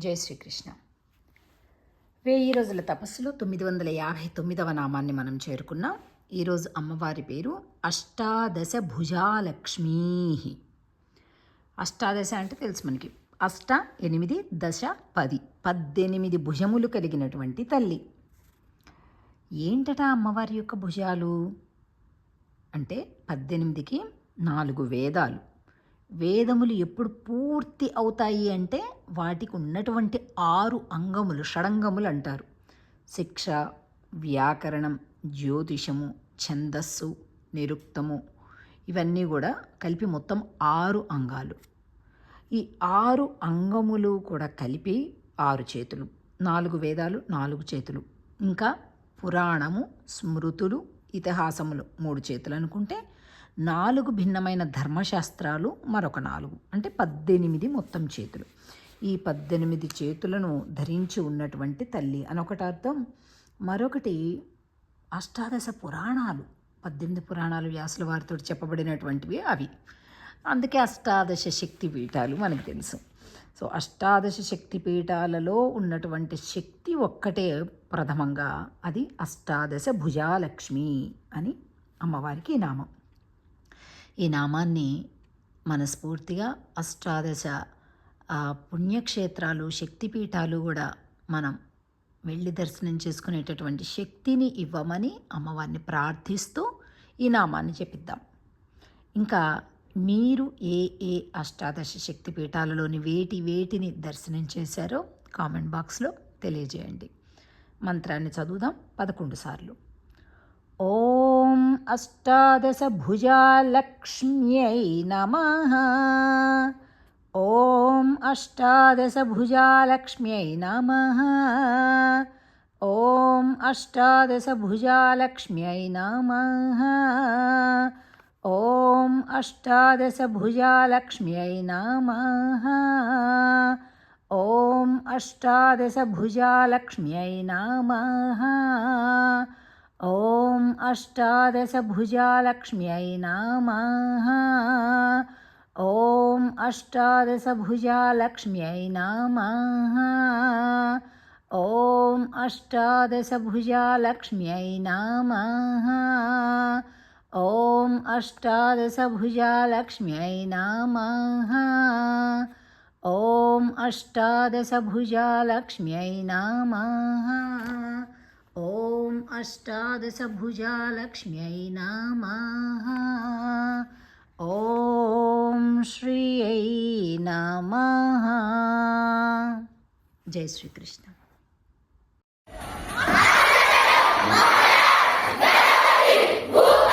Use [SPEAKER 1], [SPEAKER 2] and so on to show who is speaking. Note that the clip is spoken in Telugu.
[SPEAKER 1] జై శ్రీకృష్ణ. వెయ్యి రోజుల తపస్సులో తొమ్మిది వందల యాభై తొమ్మిదవ నామాన్ని మనం చేరుకున్నాం. ఈరోజు అమ్మవారి పేరు అష్టాదశ భుజాలక్ష్మీ అష్టాదశ అంటే తెలుసు మనకి. అష్ట ఎనిమిది దశ పది. పద్దెనిమిది భుజములు కలిగినటువంటి తల్లి. ఏంటట అమ్మవారి యొక్క భుజాలు? అంటే పద్దెనిమిదికి నాలుగు వేదాలు. వేదములు ఎప్పుడు పూర్తి అవుతాయి అంటే వాటికి ఉన్నటువంటి ఆరు అంగములు షడంగములు అంటారు. శిక్ష వ్యాకరణం జ్యోతిషము ఛందస్సు నిరుక్తము ఇవన్నీ కూడా కలిపి మొత్తం ఆరు అంగాలు. ఈ ఆరు అంగములు కూడా కలిపి ఆరు చేతులు నాలుగు వేదాలు నాలుగు చేతులు. ఇంకా పురాణము స్మృతులు ఇతిహాసములు మూడు చేతులు అనుకుంటే నాలుగు భిన్నమైన ధర్మశాస్త్రాలు మరొక నాలుగు. అంటే పద్దెనిమిది మొత్తం చేతులు. ఈ పద్దెనిమిది చేతులను ధరించి ఉన్నటువంటి తల్లి అనొకటి అర్థం. మరొకటి అష్టాదశ పురాణాలు. పద్దెనిమిది పురాణాలు వ్యాసుల వారితో చెప్పబడినటువంటివి అవి. అందుకే అష్టాదశ శక్తి పీఠాలు మనకు తెలుసు. సో అష్టాదశ శక్తి పీఠాలలో ఉన్నటువంటి శక్తి ఒక్కటే ప్రథమంగా అది అష్టాదశ భుజాలక్ష్మి అని అమ్మవారికి నామం. ఈ నామాన్ని మనస్ఫూర్తిగా అష్టాదశ పుణ్యక్షేత్రాలు శక్తిపీఠాలు కూడా మనం వెళ్ళి దర్శనం చేసుకునేటటువంటి శక్తిని ఇవ్వమని అమ్మవారిని ప్రార్థిస్తూ ఈ నామాన్ని చెప్పిద్దాం ఇంకా మీరు ఏ ఏ అష్టాదశ శక్తి పీఠాలలోని వేటి వేటిని దర్శనం చేశారో కామెంట్ బాక్స్లో తెలియజేయండి. మంత్రాన్ని చదువుదాం పదకొండు సార్లు. ఓ ॐ अष्टादशभुजा लक्ष्म्यै नमः। ॐ अष्टादशभुजा लक्ष्म्यै नमः। ॐ अष्टादशभुजा लक्ष्म्यै नमः। ॐ अष्टादशभुजा लक्ष्म्यै नमः। ॐ अष्टादशभुजा लक्ष्म्यै नमः। ॐ अष्टादशभुजा लक्ष्म्यै नमः। ॐ अष्टादशभुजा लक्ष्म्यै नमः। ॐ अष्टादशभुजा लक्ष्म्यै नमः। ॐ अष्टादशभुजा लक्ष्म्यै नमः। ॐ अष्टादशभुजा लक्ष्म्यै नमः। ॐ अष्टादशभुजा लक्ष्म्यै नमः। ॐ श्रियै नमः। जय श्रीकृष्ण।
[SPEAKER 2] Woo!